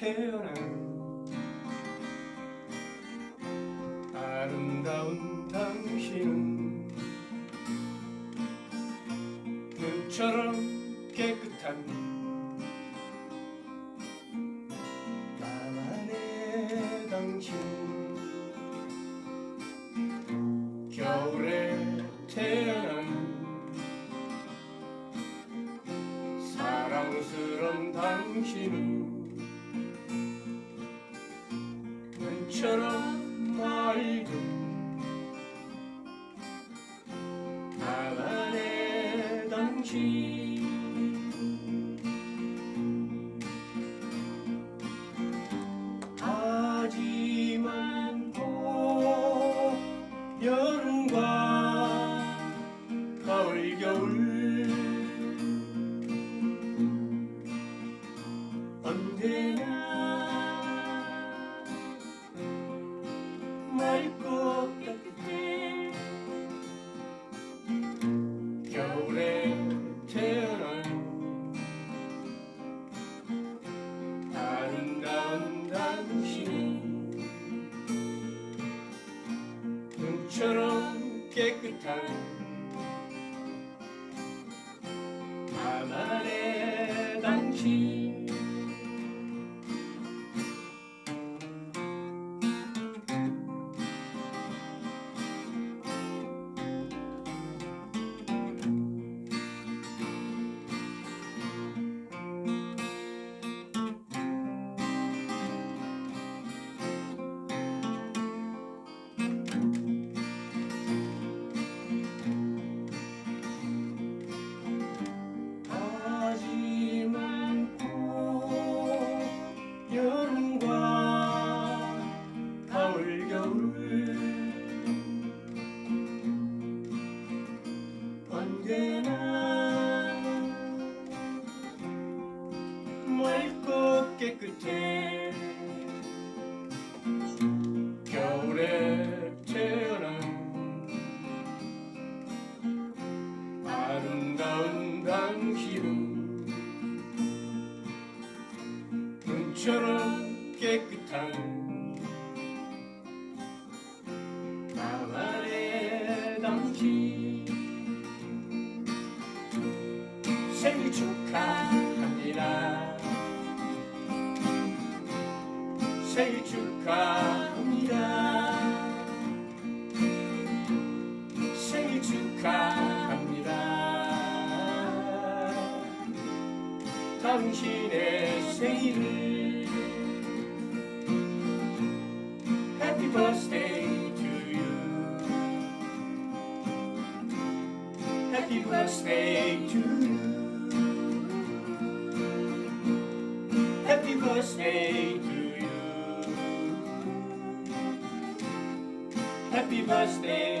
태어난 아름다운 당신은 눈처럼 깨끗한 나만의 당신. 겨울에 태어난 사랑스런 당신은 눈처럼 맑은 나만의 당신 하지만 또 여름과 가을 겨울 언제 눈처럼 깨끗한 아름다운 당신은 눈처럼 깨끗한 나만의 당신. 생일 생일 축하합니다 당신의 생일을 Happy birthday to you. Happy birthday to you. Happy birthday to you. Happy birthday